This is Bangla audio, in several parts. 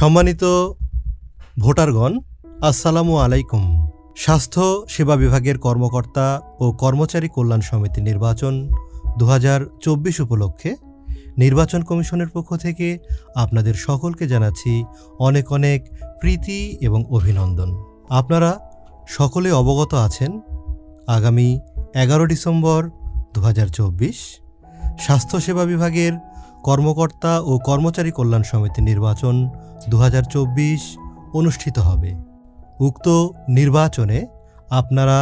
সম্মানিত ভোটারগণ, আসসালামু আলাইকুম। স্বাস্থ্য সেবা বিভাগের কর্মকর্তা ও কর্মচারী কল্যাণ সমিতি নির্বাচন দু চব্বিশ উপলক্ষে নির্বাচন কমিশনের পক্ষ থেকে আপনাদের সকলকে জানাচ্ছি অনেক অনেক প্রীতি এবং অভিনন্দন। আপনারা সকলে অবগত আছেন, আগামী এগারো ডিসেম্বর দু হাজার চব্বিশ স্বাস্থ্যসেবা বিভাগের কর্মকর্তা ও কর্মচারী কল্যাণ সমিতি নির্বাচন দু হাজার চব্বিশ অনুষ্ঠিত হবে। উক্ত নির্বাচনে আপনারা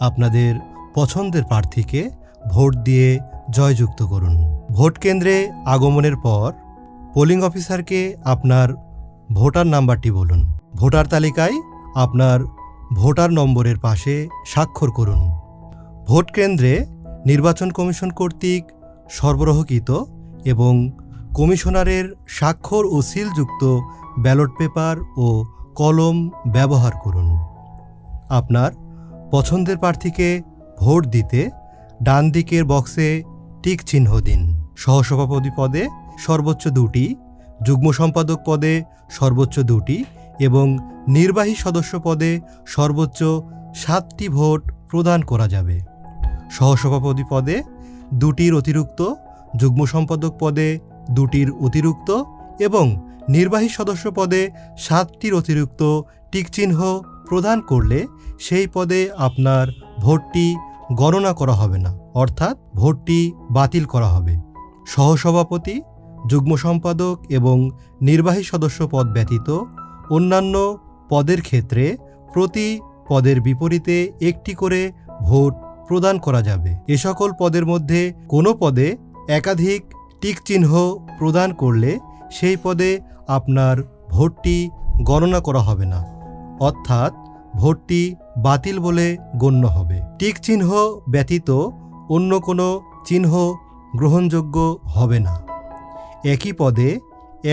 আপনাদের পছন্দের প্রার্থীকে ভোট দিয়ে জয়যুক্ত করুন। ভোট কেন্দ্রে আগমনের পর পোলিং অফিসারকে আপনার ভোটার নাম্বারটি বলুন। ভোটার তালিকায় আপনার ভোটার নম্বরের পাশে স্বাক্ষর করুন। ভোট কেন্দ্রে নির্বাচন কমিশন কর্তৃক সরবরাহকৃত এবং কমিশনারের স্বাক্ষর ও সিলযুক্ত ব্যালট পেপার ও কলম ব্যবহার করুন। আপনার পছন্দের প্রার্থীকে ভোট দিতে ডান দিকের বক্সে টিক চিহ্ন দিন। সহসভাপতি পদে সর্বোচ্চ দুটি, যুগ্ম সম্পাদক পদে সর্বোচ্চ দুটি এবং নির্বাহী সদস্য পদে সর্বোচ্চ সাতটি ভোট প্রদান করা যাবে। সহসভাপতি পদে দুটির অতিরিক্ত যুগ্ম সম্পাদক পদে দুটির অতিরিক্ত এবং নির্বাহী সদস্য পদে সাতটির অতিরিক্ত টিকচিহ্ন প্রদান করলে সেই পদে আপনার ভোটটি গণনা করা হবে না, অর্থাৎ ভোটটি বাতিল করা হবে। সহসভাপতি, যুগ্ম সম্পাদক এবং নির্বাহী সদস্য পদ ব্যতীত অন্যান্য পদের ক্ষেত্রে প্রতি পদের বিপরীতে একটি করে ভোট প্রদান করা যাবে। এ সকল পদের মধ্যে কোনো পদে একাধিক টিক চিহ্ন প্রদান করলে সেই পদে আপনার ভোটটি গণনা করা হবে না। অর্থাৎ ভোটটি বাতিল বলে গণ্য হবে। টিক চিহ্ন ব্যতীত অন্য কোনো চিহ্ন গ্রহণযোগ্য হবে না। একই পদে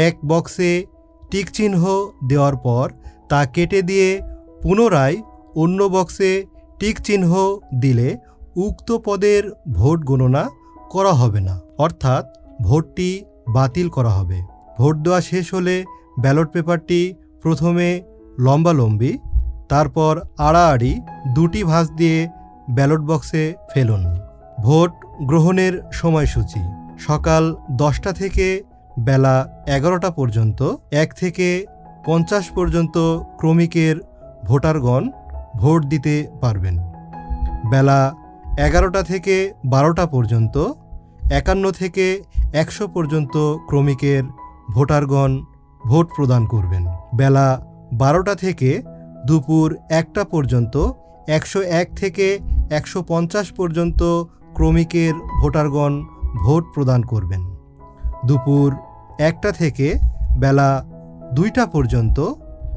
এক বক্সে টিক চিহ্ন দেওয়ার পর তা কেটে দিয়ে পুনরায় অন্য বক্সে টিক চিহ্ন দিলে উক্ত পদের ভোট গণনা করা হবে না। অর্থাৎ ভোটটি বাতিল করা হবে। ভোট দেওয়া শেষ হলে ব্যালট পেপারটি প্রথমে লম্বালম্বি, তারপর আড়াআড়ি দুটি ভাঁজ দিয়ে ব্যালট বক্সে ফেলুন। ভোট গ্রহণের সময়সূচি। সকাল দশটা থেকে বেলা এগারোটা পর্যন্ত, এক থেকে পঞ্চাশ পর্যন্ত ক্রমিকের ভোটারগণ ভোট দিতে পারবেন। বেলা এগারোটা থেকে বারোটা পর্যন্ত, একান্ন থেকে একশো পর্যন্ত ক্রমিকের ভোটারগণ ভোট প্রদান করবেন। বেলা বারোটা থেকে দুপুর একটা পর্যন্ত, একশো এক থেকে একশো পঞ্চাশ পর্যন্ত ক্রমিকের ভোটারগণ ভোট প্রদান করবেন। দুপুর একটা থেকে বেলা দুইটা পর্যন্ত,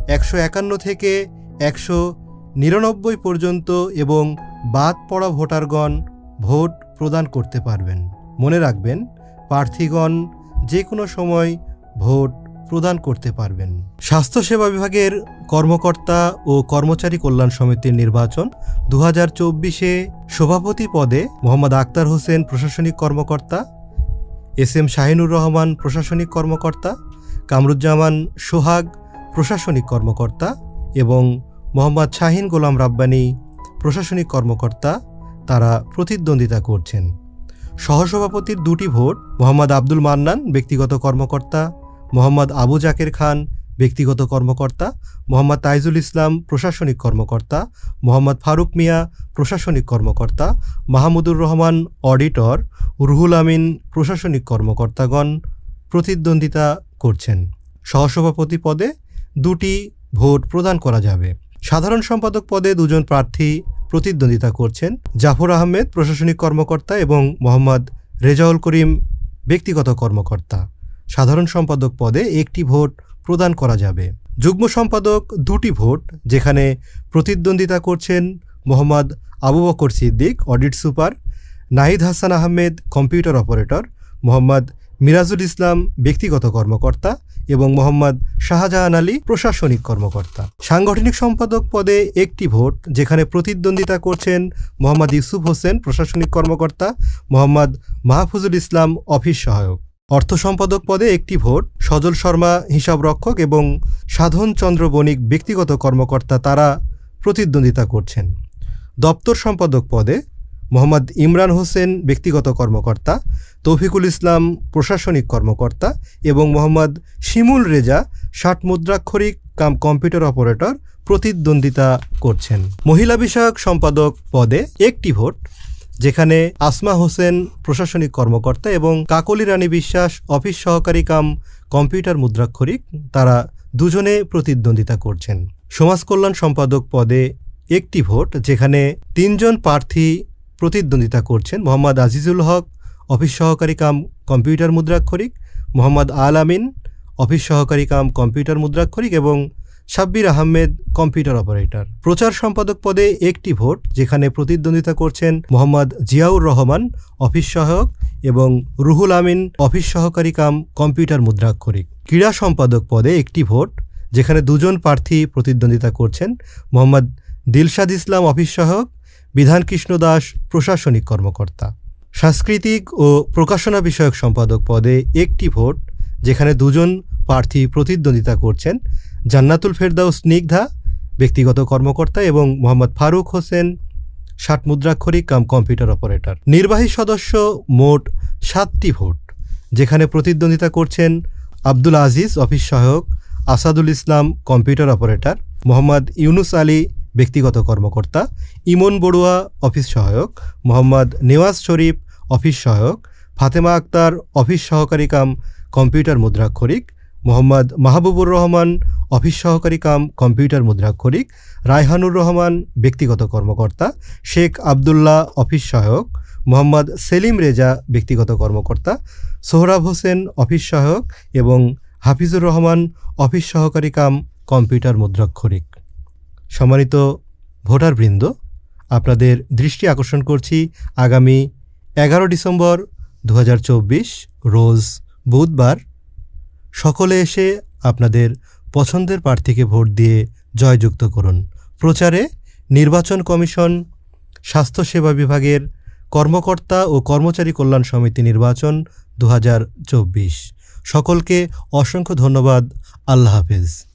একশো একান্ন থেকে একশো নিরানব্বই পর্যন্ত এবং বাদ পড়া ভোটারগণ ভোট প্রদান করতে পারবেন। মনে রাখবেন, প্রার্থীগণ যে কোনো সময় ভোট প্রদান করতে পারবেন। স্বাস্থ্যসেবা বিভাগের কর্মকর্তা ও কর্মচারী কল্যাণ সমিতির নির্বাচন দু হাজার চব্বিশে সভাপতি পদে মোহাম্মদ আক্তার হোসেন প্রশাসনিক কর্মকর্তা, এস এম শাহিনুর রহমান প্রশাসনিক কর্মকর্তা, কামরুজ্জামান সোহাগ প্রশাসনিক কর্মকর্তা এবং মোহাম্মদ শাহিন গোলাম রাব্বানী প্রশাসনিক কর্মকর্তা তারা প্রতিদ্বন্দ্বিতা করছেন। সহসভাপতির দুটি ভোট, মোহাম্মদ আব্দুল মান্নান, ব্যক্তিগত কর্মকর্তা, মোহাম্মদ আবু জাকের খান, ব্যক্তিগত কর্মকর্তা, মোহাম্মদ তাইজুল ইসলাম, প্রশাসনিক কর্মকর্তা, মোহাম্মদ ফারুক মিয়া, প্রশাসনিক কর্মকর্তা, মাহমুদুর রহমান, অডিটর, রুহুল আমিন, প্রশাসনিক কর্মকর্তাগণ প্রতিদ্বন্দ্বিতা করছেন। সহসভাপতি পদে দুটি ভোট প্রদান করা যাবে। সাধারণ সম্পাদক পদে দুজন প্রার্থী প্রতিদ্বন্দ্বিতা করছেন জাফর আহমেদ প্রশাসনিক কর্মকর্তা এবং মোহাম্মদ রেজাউল করিম ব্যক্তিগত কর্মকর্তা। সাধারণ সম্পাদক পদে একটি ভোট প্রদান করা যাবে। যুগ্ম সম্পাদক দুটি ভোট, যেখানে প্রতিদ্বন্দ্বিতা করছেন Mohammad Abu Bakar Siddique, audit super, Nahid Hasan Ahmed, computer operator, Mohammad Mirajul Islam ব্যক্তিগত কর্মকর্তা এবং মোহাম্মদ শাহজাহান আলী প্রশাসনিক কর্মকর্তা। সাংগঠনিক সম্পাদক পদে একটি ভোট, যেখানে প্রতিদ্বন্দ্বিতা করছেন মোহাম্মদ ইউসুফ হোসেন, প্রশাসনিক কর্মকর্তা, মোহাম্মদ মাহফুজুল ইসলাম, অফিস সহায়ক। অর্থ সম্পাদক পদে একটি ভোট, সজল শর্মা হিসাবরক্ষক এবং সাধন চন্দ্র বণিক ব্যক্তিগত কর্মকর্তা তারা প্রতিদ্বন্দ্বিতা করছেন। দপ্তর সম্পাদক পদে মোহাম্মদ ইমরান হোসেন ব্যক্তিগত কর্মকর্তা তৌফিকুল ইসলাম প্রশাসনিক কর্মকর্তা এবং মোহাম্মদ শিমুল রেজা ষাট মুদ্রাক্ষরিক কাম কম্পিউটার অপারেটর প্রতিদ্বন্দ্বিতা করছেন। মহিলা বিষয়ক সম্পাদক পদে একটি ভোট, যেখানে আসমা হোসেন প্রশাসনিক কর্মকর্তা এবং কাকলি রানী বিশ্বাস অফিস সহকারী কাম কম্পিউটার মুদ্রাক্ষরিক, তারা দুজনে প্রতিদ্বন্দ্বিতা করছেন। সমাজ কল্যাণ সম্পাদক পদে একটি ভোট, যেখানে তিনজন প্রার্থী প্রতিদ্বন্দ্বিতা করছেন, মোহাম্মদ আজিজুল হক অফিস সহকারী কাম কম্পিউটার মুদ্রাক্ষরিক, মোহাম্মদ আল আমিন, অফিস সহকারী কাম কম্পিউটার মুদ্রাক্ষরিক এবং সাব্বির আহমেদ কম্পিউটার অপারেটর। প্রচার সম্পাদক পদে একটি ভোট, যেখানে প্রতিদ্বন্দ্বিতা করছেন মোহাম্মদ জিয়াউর রহমান, অফিস সহায়ক, এবং রুহুল আমিন, অফিস সহকারী কাম কম্পিউটার মুদ্রাক্ষরিক। ক্রীড়া সম্পাদক পদে একটি ভোট, যেখানে দুজন প্রার্থী প্রতিদ্বন্দ্বিতা করছেন মোহাম্মদ দিলশাদ ইসলাম, অফিস সহায়ক বিধান কৃষ্ণ দাস, প্রশাসনিক কর্মকর্তা। সাংস্কৃতিক ও প্রকাশনা বিষয়ক সম্পাদক পদে একটি ভোট, যেখানে দুজন প্রার্থী প্রতিদ্বন্দ্বিতা করছেন জান্নাতুল ফেরদাউস স্নিগ্ধা ব্যক্তিগত কর্মকর্তা এবং মোহাম্মদ ফারুক হোসেন, ষাট মুদ্রাক্ষরিক কাম কম্পিউটার অপারেটর। নির্বাহী সদস্য মোট সাতটি ভোট, যেখানে প্রতিদ্বন্দ্বিতা করছেন আব্দুল আজিজ, অফিস সহায়ক, আসাদুল ইসলাম, কম্পিউটার অপারেটর, মোহাম্মদ ইউনুস আলী ব্যক্তিগত কর্মকর্তা, ইমন বড়ুয়া, অফিস সহায়ক, মোহাম্মদ নেওয়াজ শরীফ, অফিস সহায়ক, ফাতেমা আক্তার, অফিস সহকারী কাম, কম্পিউটার মুদ্রাক্ষরিক, মোহাম্মদ মাহবুবুর রহমান, অফিস সহকারী কাম, কম্পিউটার মুদ্রাক্ষরিক, রায়হানুর রহমান, ব্যক্তিগত কর্মকর্তা, শেখ আবদুল্লাহ, অফিস সহায়ক, মোহাম্মদ সেলিম রেজা, ব্যক্তিগত কর্মকর্তা, সোহরাব হোসেন, অফিস সহায়ক এবং হাফিজুর রহমান, অফিস সহকারী কাম, কম্পিউটার মুদ্রাক্ষরিক। সম্মানিত ভোটারবৃন্দ, আপনাদের দৃষ্টি আকর্ষণ করছি আগামী এগারো ডিসেম্বর দু হাজার চব্বিশ, রোজ বুধবার। সকলে এসে আপনাদের পছন্দের প্রার্থীকে ভোট দিয়ে জয়যুক্ত করুন। প্রচারে নির্বাচন কমিশন স্বাস্থ্যসেবা বিভাগের কর্মকর্তা ও কর্মচারী কল্যাণ সমিতি নির্বাচন দু হাজার চব্বিশ। সকলকে অসংখ্য ধন্যবাদ। আল্লাহ হাফেজ।